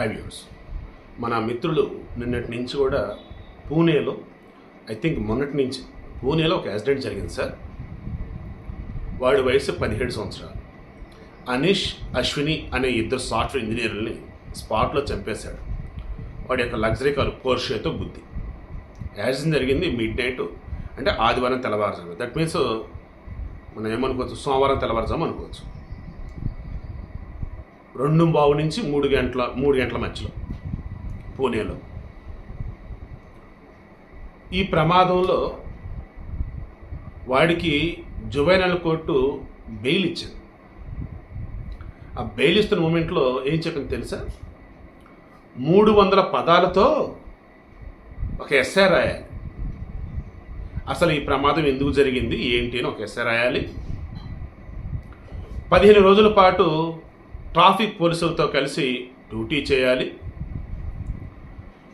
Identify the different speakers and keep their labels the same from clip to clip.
Speaker 1: High views మన మిత్రులు నిన్నటి నుంచి కూడా పూణేలో ఐ థింక్ మొన్నటి నుంచి పూణేలో ఒక యాక్సిడెంట్ జరిగింది సార్. వాడి వయసు పదిహేడు సంవత్సరాలు. అనీష్ అశ్విని అనే ఇద్దరు సాఫ్ట్వేర్ ఇంజనీర్లని స్పాట్లో చంపేశాడు. వాడి యొక్క లగ్జరీ కారు పోర్షేతో బుద్ధి యాక్సిడెంట్ జరిగింది మిడ్ నైట్ అంటే ఆదివారం తెల్లవారుజాము. దట్ మీన్స్ మనం ఏమనుకోవచ్చు? సోమవారం తెల్లవారుజాము అనుకోవచ్చు. రెండు బావు నుంచి మూడు గంటల మూడు గంటల మధ్యలో పూణేలో. ఈ ప్రమాదంలో వాడికి జువైనల్ కోర్టు బెయిల్ ఇచ్చింది. ఆ బెయిల్ ఇస్తున్న మూమెంట్లో ఏం చెప్పింది తెలుసా? మూడు వందల పదాలతో ఒక ఎస్ఐ రాయాలి. అసలు ఈ ప్రమాదం ఎందుకు జరిగింది? ఏంటి అని ఒక ఎస్ఐ రాయాలి. పదిహేను రోజుల పాటు ట్రాఫిక్ పోలీసులతో కలిసి డ్యూటీ చేయాలి.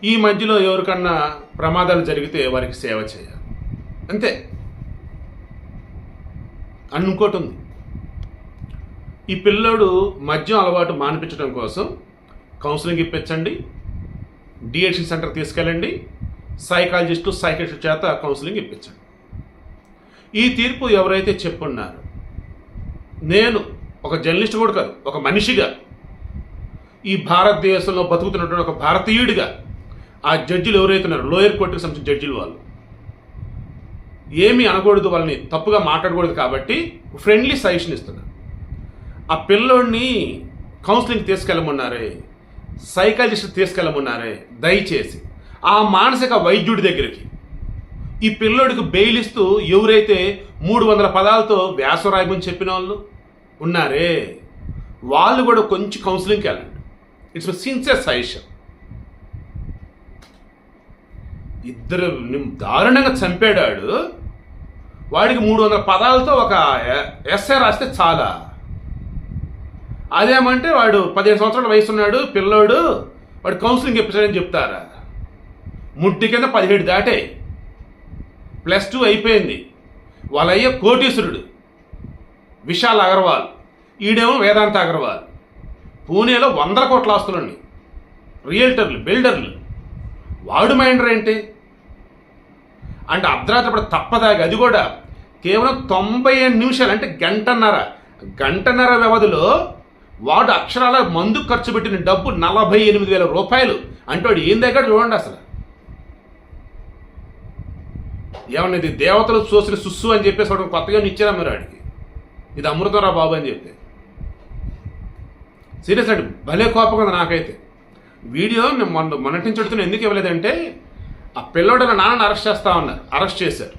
Speaker 1: ఈ మధ్యలో ఎవరికన్నా ప్రమాదాలు జరిగితే వారికి సేవ చేయాలి. అంతే. అని ఇంకోటి ఉంది. ఈ పిల్లోడు మద్యం అలవాటు మానిపించడం కోసం కౌన్సిలింగ్ ఇప్పించండి. డిఎడ్సి సెంటర్ తీసుకెళ్ళండి. సైకాలజిస్టు సైకిట్రిస్ట్ చేత కౌన్సిలింగ్ ఇప్పించండి. ఈ తీర్పు ఎవరైతే చెప్పున్నారు నేను ఒక జర్నలిస్ట్ కూడా కాదు ఒక మనిషిగా. ఈ భారతదేశంలో బతుకుతున్నటువంటి ఒక భారతీయుడిగా ఆ జడ్జిలు ఎవరైతే లోయర్ కోర్టుకు సంబంధించిన జడ్జిలు వాళ్ళు ఏమీ అనకూడదు వాళ్ళని తప్పుగా మాట్లాడకూడదు కాబట్టి ఫ్రెండ్లీ సజెషన్ ఇస్తున్నారు. ఆ పిల్లోడిని కౌన్సిలింగ్ తీసుకెళ్ళమన్నారే సైకాలజిస్ట్ తీసుకెళ్ళమన్నారే దయచేసి ఆ మానసిక వైద్యుడి దగ్గరికి ఈ పిల్లోడికి బెయిల్ ఇస్తూ ఎవరైతే మూడు వందల పదాలతో వ్యాసరాయమని చెప్పిన వాళ్ళు ఉన్నారే? వాళ్ళు కూడా కొంచెం కౌన్సిలింగ్కి వెళ్ళండి. ఇట్స్ సిన్సియర్ సజెషన్ ఇద్దరు దారుణంగా చంపాడాడు. వాడికి మూడు వందల పదాలతో ఒక ఎస్ఏ రాస్తే చాలా. అదేమంటే వాడు పదిహేను సంవత్సరాల వయసు ఉన్నాడు పిల్లోడు వాడు కౌన్సిలింగ్ ఇప్పించాడని చెప్తారా? ముట్టి కింద పదిహేడు దాటే. ప్లస్ టూ అయిపోయింది. వాళ్ళయ్య కోటీశ్వరుడు. విశాల్ అగర్వాల్ ఈడేమో వేదాంత అగర్వాల్. పూణేలో వందల కోట్ల ఆస్తులండి. రియల్టర్లు బిల్డర్లు. వాడు మైండర్ ఏంటి? అంటే అర్ధరాత్రి తప్పదాగి అది కూడా కేవలం తొంభై ఏడు నిమిషాలు అంటే గంటన్నర. గంటన్నర వ్యవధిలో వాడు అక్షరాల మందు ఖర్చు పెట్టిన డబ్బు నలభై ఎనిమిది వేల రూపాయలు. అంటే వాడు ఏం దగ్గర చూడండి అసలు. ఏమన్నది ఇది దేవతలు చూసిన సుస్సు అని చెప్పేసి వాడు కొత్తగా ఇచ్చారా మీరు వాడికి ఇది అమృతరా బాబు అని చెప్పి సీరియస్ అండి భలే కోపం కదా నాకైతే. వీడియో నేను మొన్న మొన్నటి నుంచి అడుగుతున్నా ఎందుకు ఇవ్వలేదంటే ఆ పిల్లోడు నాన్నని అరెస్ట్ చేస్తా ఉన్నారు అరెస్ట్ చేశారు.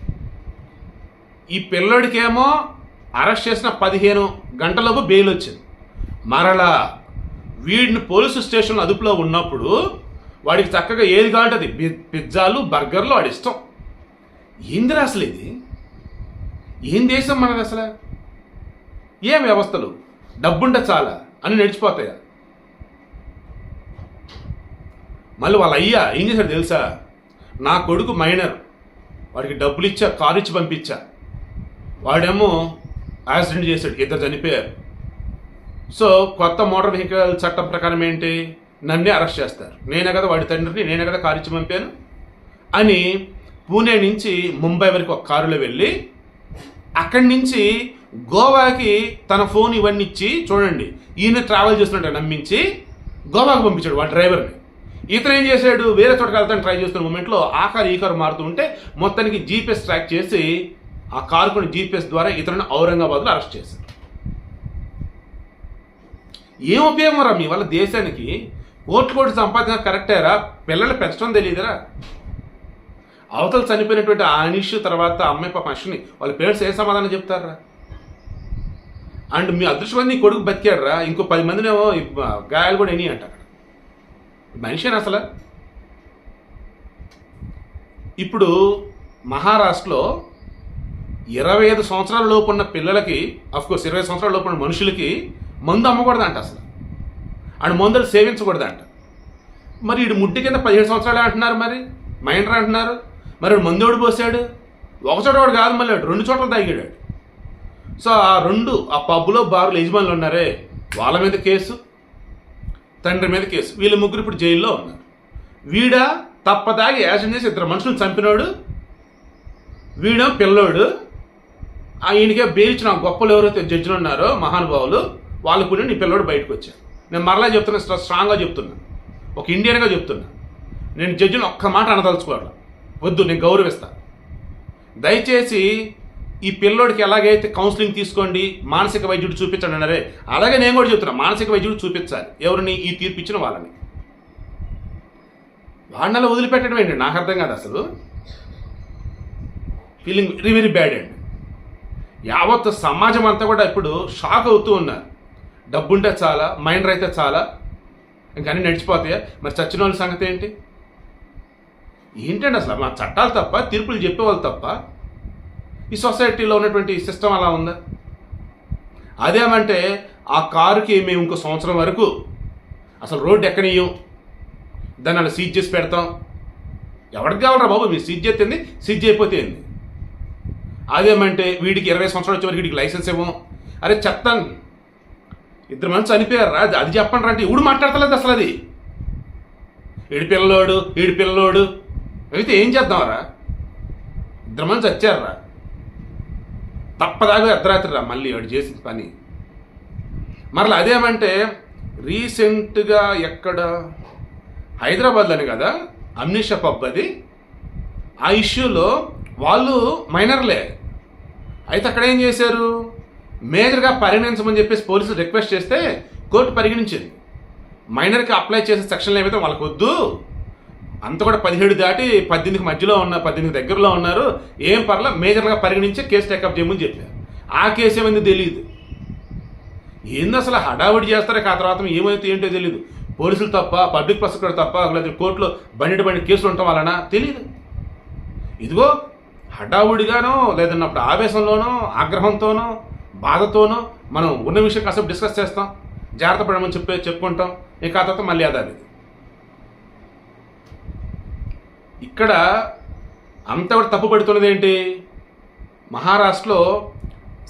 Speaker 1: ఈ పిల్లోడికేమో అరెస్ట్ చేసిన పదిహేను గంటలలోపు బెయిల్ వచ్చింది. మరలా వీడిని పోలీసు స్టేషన్లో అదుపులో ఉన్నప్పుడు వాడికి చక్కగా ఏది కావాలంటే పిజ్జాలు బర్గర్లు వాడి ఇష్టం. ఏందిరా అసలు ఇది? ఏం దేశం మనది అసలు? ఏం వ్యవస్థలు? డబ్బుంటే చాలా అని నడిచిపోతాయా? మళ్ళీ వాళ్ళ అయ్యా ఏం చేశాడు తెలుసా? నా కొడుకు మైనర్. వాడికి డబ్బులు ఇచ్చా కారు ఇచ్చి పంపించా. వాడేమో యాక్సిడెంట్ చేశాడు ఇద్దరు చనిపోయారు. సో కొత్త మోటార్ వెహికల్ చట్టం ప్రకారం ఏంటి? నన్నే అరెస్ట్ చేస్తారు. నేనే కదా వాడి తండ్రిని నేనే కదా కారు ఇచ్చి పంపాను అని పూణే నుంచి ముంబై వరకు ఒక కారులో వెళ్ళి అక్కడి నుంచి గోవాకి తన ఫోన్ ఇవన్నీ ఇచ్చి చూడండి ఈయన ట్రావెల్ చేస్తున్నట్టు నమ్మించి గోవాకి పంపించాడు వాడి డ్రైవర్ని ఇతను ఏం చేశాడు వేరే చోటకి వెళ్తాను ట్రై చేస్తున్న మూమెంట్లో ఆ కారు ఈ కారు మారుతూ ఉంటే మొత్తానికి జీపీఎస్ ట్రాక్ చేసి ఆ కారు కొన్ని జీపీఎస్ ద్వారా ఇతరుని ఔరంగాబాద్లో అరెస్ట్ చేశారు ఏం ఉపయోగం రా మీ వల్ల దేశానికి? కోట్లు కోట్లు సంపాదించడం కరెక్టేరా పిల్లలు పెంచడం తెలియదురా. అవతల చనిపోయినటువంటి ఆ అనిష్ తర్వాత అమ్మాయి పాప అశ్విని వాళ్ళ పేరెంట్స్ ఏ సమాధానం చెప్తారా? అండ్ మీ అదృష్టం నీ కొడుకు బతికాడరా. ఇంకో పది మందినేమో గాయాలు కూడా ఎనీ అంట అక్కడ అసలు? ఇప్పుడు మహారాష్ట్రలో ఇరవై ఐదు సంవత్సరాల లోపు ఉన్న పిల్లలకి అఫ్కోర్స్ ఇరవై సంవత్సరాల లోపు ఉన్న మనుషులకి మందు అమ్మకూడదంట అసలు. అండ్ మందులు సేవించకూడదంట. మరి ఇడు ముడ్డి కింద పదిహేడు సంవత్సరాలు అంటున్నారు మరి? మైండర్ అంటున్నారు? మరి వాడు పోసాడు? ఒక చోట వాడు కాదు మళ్ళీ వాడు. రెండు చోట్ల తాగాడు సో ఆ రెండు ఆ పబ్లో బార్లు యజమానులు ఉన్నారే వాళ్ళ మీద కేసు తండ్రి మీద కేసు. వీళ్ళ ముగ్గురు ఇప్పుడు జైల్లో ఉన్నారు. వీడ తప్పదాగి యాక్షన్ చేసి ఇద్దరు మనుషులు చంపినోడు వీడ పిల్లోడు ఆయనకి ఈయనకే గొప్పలు ఎవరైతే జడ్జిలు ఉన్నారో మహానుభావులు వాళ్ళు కూడా నీ పిల్లోడు బయటకు వచ్చారు. నేను మరలా చెప్తున్నా స్ట్రా- స్ట్రాంగ్గా చెప్తున్నా. ఒక ఇండియన్గా చెప్తున్నా. నేను జడ్జిని ఒక్క మాట అనదలుచుకోవాలి వద్దు నేను గౌరవిస్తాను దయచేసి ఈ పిల్లోడికి ఎలాగైతే కౌన్సిలింగ్ తీసుకోండి మానసిక వైద్యుడు చూపించండి అన్నారే అలాగే నేను కూడా చెప్తున్నా మానసిక వైద్యుడు చూపించాలి. ఎవరిని ఈ తీర్పు ఇచ్చిన వాళ్ళని. వాళ్ళని వదిలిపెట్టడం ఏంటి? నాకు అర్థం కాదు అసలు. ఫీలింగ్ వెరీ వెరీ బ్యాడ్ అండి. యావత్ సమాజం అంతా కూడా ఇప్పుడు షాక్ అవుతూ ఉన్నారు. డబ్బుంటే చాలా మైండ్ అయితే చాలా ఇంకా అన్నీ నడిచిపోతాయా? మరి చచ్చిన వాళ్ళ సంగతి ఏంటి? ఏంటండి అసలు? మా చట్టాలు తప్ప తీర్పులు చెప్పేవాళ్ళు తప్ప ఈ సొసైటీలో ఉన్నటువంటి సిస్టమ్ అలా ఉందా? అదేమంటే ఆ కారుకి మేము ఇంకో సంవత్సరం వరకు అసలు రోడ్డు ఎక్కనియ్యం? దాన్ని అలా సీజ్ చేసి పెడతాం. ఎవరికి కావాలరా బాబు? మీరు సీజ్ చేస్తుంది సీజ్ అయిపోతే ఏంది? అదేమంటే వీడికి ఇరవై సంవత్సరాలు వచ్చే వరకు వీడికి లైసెన్స్ ఇవ్వం. అరే చెప్తాను ఇద్దరు మనిషి చనిపోయారు? రా అది చెప్పండి అంటే ఇప్పుడు మాట్లాడతలేదు అసలు అది? ఏడు పిల్లోడు ఏడు పిల్లోడు. అయితే ఏం చేద్దాంరా ఇద్దరు మంది వచ్చారా తప్పదాగా అర్ధరాత్రి రా మళ్ళీ వాడు చేసిన పని. మరలా అదేమంటే రీసెంట్గా ఎక్కడ? హైదరాబాద్లోనే కదా అమ్నిష పబ్ అది. ఆ ఇష్యూలో వాళ్ళు మైనర్లే. అయితే అక్కడ ఏం చేశారు? మేజర్గా పరిగణించమని చెప్పేసి పోలీసులు రిక్వెస్ట్ చేస్తే కోర్టు పరిగణించింది. మైనర్కి అప్లై చేసే సెక్షన్లు ఏమైతే వాళ్ళకు వద్దు అంత కూడా పదిహేడు దాటి పద్దెనిమిది మధ్యలో ఉన్న పద్దెనిమిది దగ్గరలో ఉన్నారు. ఏం పర్ల మేజర్గా పరిగణించి కేసు టేకప్ చేయమని చెప్పారు. ఆ కేసు ఏమైంది తెలియదు ఏంది అసలు హడావుడి చేస్తారో ఆ తర్వాత ఏమైతే ఏంటో తెలియదు పోలీసులు తప్ప పబ్లిక్ ప్రాసిక్యూటర్ తప్ప లేదా కోర్టులో బండి బండి కేసులు ఉండటం వలన తెలియదు ఇదిగో హడావుడిగానో లేదన్నప్పుడు ఆవేశంలోనో ఆగ్రహంతోనో బాధతోనో మనం ఉన్న విషయం కాసేపు డిస్కస్ చేస్తాం. జాగ్రత్త పడమని చెప్పే చెప్పుకుంటాం. ఇంకా తర్వాత మళ్ళీ అదాది ఇక్కడ అంత కూడా తప్పు పడుతున్నది ఏంటి? మహారాష్ట్రలో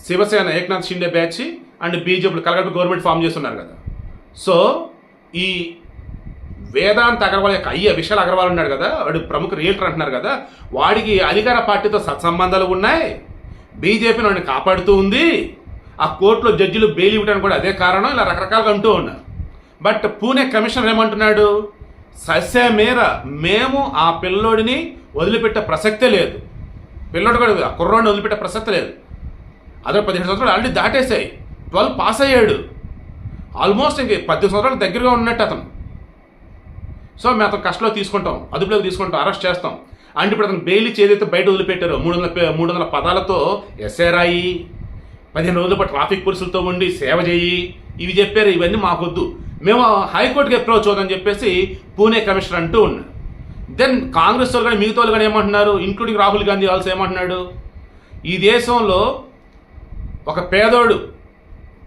Speaker 1: Shiv Sena Eknath Shinde batch and BJP కలగట్టు government form చేస్తున్నారు కదా. సో ఈ వేదాంత్ అగర్వాల్ యొక్క అయ్య విశాల్ అగర్వాల్ ఉన్నాడు కదా వాడు ప్రముఖ రియల్టర్ అంటున్నారు కదా వాడికి అధికార పార్టీతో సత్సంబంధాలు ఉన్నాయి బీజేపీని వాడిని కాపాడుతూ ఉంది ఆ కోర్టులో జడ్జిలు బెయిల్ ఇవ్వడానికి కూడా అదే కారణం ఇలా రకరకాలుగా అంటూ ఉన్నారు. బట్ పూణే కమిషనర్ ఏమంటున్నాడు? సస్యమేర మేము ఆ పిల్లోడిని వదిలిపెట్టే ప్రసక్తే లేదు. పిల్లోడు కూడా ఆ కుర్రోడిని వదిలిపెట్టే ప్రసక్తి లేదు. అదే పదిహేడు సంవత్సరాలు ఆల్రెడీ దాటేసాయి ట్వెల్వ్ పాస్ అయ్యాడు. ఆల్మోస్ట్ ఇంక పద్దెనిమిది సంవత్సరాలు దగ్గరగా ఉన్నట్టు అతను. సో మేము అతను కష్టంలో తీసుకుంటాం అదుపులోకి తీసుకుంటాం అరెస్ట్ చేస్తాం. అంటే ఇప్పుడు అతను బెయిల్ ఇచ్చి ఏదైతే బయట వదిలిపెట్టారో. మూడు వందల మూడు వందల పదాలతో ఎస్ఏ రాయి పదిహేను రోజుల పాటు ట్రాఫిక్ పోలీసులతో ఉండి సేవ చేయి ఇవి చెప్పారు. ఇవన్నీ మాకొద్దు. మేము హైకోర్టుకి అప్రోచ్ అవుదని చెప్పేసి పూణే కమిషనర్ అంటూ ఉన్నాడు దెన్ కాంగ్రెస్ వాళ్ళు కానీ మిగతా వాళ్ళు కానీ ఏమంటున్నారు? ఇంక్లూడింగ్ రాహుల్ గాంధీ ఆల్సో ఏమంటున్నాడు? ఈ దేశంలో ఒక పేదోడు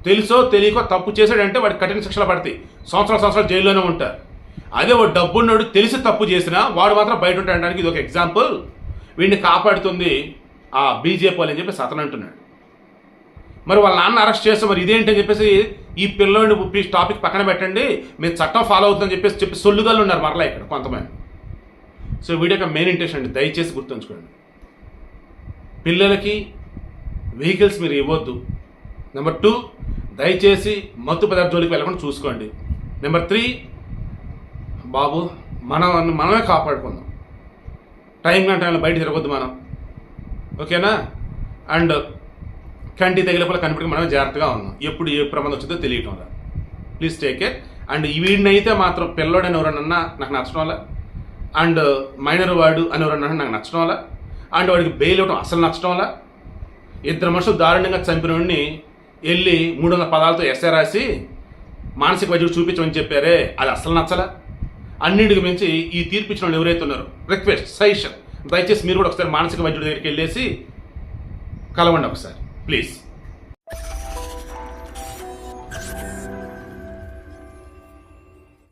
Speaker 1: తెలుసో తెలియకో తప్పు చేశాడంటే వాడికి కఠిన శిక్షలు పడతాయి. సంవత్సరాల సంవత్సరాలు జైల్లోనే ఉంటారు. అదే వాడు డబ్బున్నోడు తెలిసి తప్పు చేసినా వాడు మాత్రం బయట ఉంటాడడానికి ఇది ఒక ఎగ్జాంపుల్ వీడిని కాపాడుతుంది ఆ బీజేపీ అని చెప్పేసి అతను అంటున్నాడు. మరి వాళ్ళ నాన్న అరెస్ట్ చేస్తే మరి ఇదేంటి అని చెప్పేసి ఈ పిల్లోడిని ప్లీజ్ టాపిక్ పక్కన పెట్టండి. మీరు చట్టం ఫాలో అవుతుందని చెప్పేసి చెప్పి సొల్లుగాళ్ళు ఉన్నారు మరలా ఇక్కడ కొంతమంది. సో వీడియో యొక్క మెయిన్ ఇంటెన్షన్ అండి దయచేసి గుర్తుంచుకోండి. పిల్లలకి వెహికల్స్ మీరు ఇవ్వద్దు. నెంబర్ టూ దయచేసి మత్తు పదార్థాలకి వెళ్ళకుండా చూసుకోండి. నెంబర్ త్రీ బాబు మనం మనమే కాపాడుకుందాం. టైం కానీ టైంలో బయట తిరగొద్దు మనం. ఓకేనా అండ్ కంటి తగిలిపల కనిపెట్టుకుని మనం జాగ్రత్తగా ఉన్నాం. ఎప్పుడు ఏ ప్రమాదం వచ్చిందో తెలియటం వల్ల ప్లీజ్ టేక్ కేర్ అండ్ ఈ వీడినైతే మాత్రం పిల్లోడని ఎవరన్నా నాకు నచ్చడం వల్ల. అండ్ మైనర్ వాడు అని ఎవరన్నా నాకు నచ్చడం వల్ల. అండ్ వాడికి బెయిల్ ఇవ్వడం అసలు నచ్చడం వల్ల. ఇద్దరు మనుషులు దారుణంగా చంపిన వాడిని వెళ్ళి మూడు వందల పదాలతో ఎస్ఏ రాసి మానసిక వైద్యుడు చూపించమని చెప్పారే. అది అసలు నచ్చలా. అన్నింటికి మించి ఈ తీర్పు ఇచ్చిన వాళ్ళు ఎవరైతే ఉన్నారో రిక్వెస్ట్ సజెషన్ దయచేసి మీరు కూడా ఒకసారి మానసిక వైద్యుడి దగ్గరికి వెళ్ళేసి కలవండి ఒకసారి. ప్లీజ్